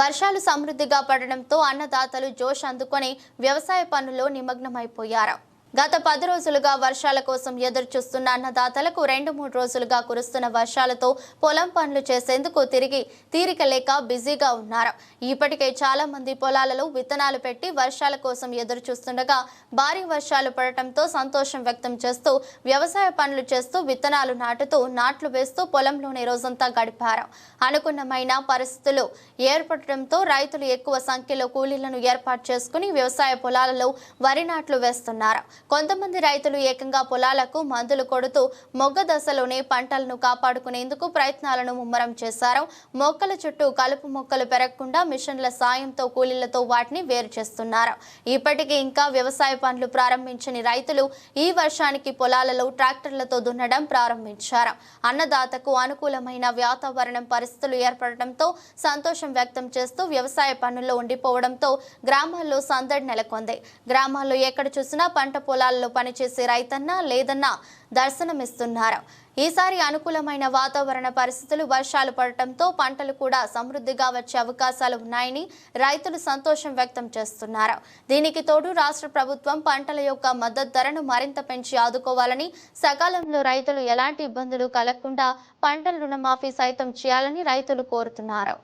వర్షాలు సమృద్ధిగా పడడంతో అన్నదాతలు జోష్ అందుకొని వ్యవసాయ పనుల్లో నిమగ్నమైపోయారు. గత పది రోజులుగా వర్షాల కోసం ఎదురు చూస్తున్న అన్నదాతలకు రెండు మూడు రోజులుగా కురుస్తున్న వర్షాలతో పొలం పనులు చేసేందుకు తిరిగి తీరిక లేక బిజీగా ఉన్నారు. ఇప్పటికే చాలా మంది పొలాలలో విత్తనాలు పెట్టి వర్షాల కోసం ఎదురు చూస్తుండగా భారీ వర్షాలు పడటంతో సంతోషం వ్యక్తం చేస్తూ వ్యవసాయ పనులు చేస్తూ విత్తనాలు నాటుతూ నాట్లు వేస్తూ పొలంలోనే రోజంతా గడిపారు. అనుకున్నమైన పరిస్థితులు ఏర్పడటంతో రైతులు ఎక్కువ సంఖ్యలో కూలీలను ఏర్పాటు చేసుకుని వ్యవసాయ పొలాలలో వరి నాట్లు వేస్తున్నారు. కొంతమంది రైతులు ఏకంగా పొలాలకు మందులు కొడుతూ మొగ్గ దశలోనే పంటలను కాపాడుకునేందుకు ప్రయత్నాలను ముమ్మరం చేశారు. మొక్కల చుట్టూ కలుపు మొక్కలు పెరగకుండా మిషన్ల సాయంతో కూలీలతో వాటిని వేరు చేస్తున్నారు. ఇప్పటికీ ఇంకా వ్యవసాయ పనులు ప్రారంభించని రైతులు ఈ వర్షానికి పొలాలలో ట్రాక్టర్లతో దున్నడం ప్రారంభించారు. అన్నదాతకు అనుకూలమైన వాతావరణం పరిస్థితులు ఏర్పడటంతో సంతోషం వ్యక్తం చేస్తూ వ్యవసాయ పనుల్లో ఉండిపోవడంతో గ్రామాల్లో సందడి నెలకొంది. గ్రామాల్లో ఎక్కడ చూసినా పంట పొలాల్లో పనిచేసే రైతన్న లేదన్నా దర్శనమిస్తున్నారు. ఈసారి అనుకూలమైన వాతావరణ పరిస్థితులు వర్షాలు పడటంతో పంటలు కూడా సమృద్ధిగా వచ్చే అవకాశాలు ఉన్నాయని రైతులు సంతోషం వ్యక్తం చేస్తున్నారు. దీనికి తోడు రాష్ట్ర ప్రభుత్వం పంటల యొక్క మద్దతు ధరను మరింత పెంచి ఆదుకోవాలని సకాలంలో రైతులు ఎలాంటి ఇబ్బందులు కలగకుండా పంటల రుణమాఫీ సైతం చేయాలని రైతులు కోరుతున్నారు.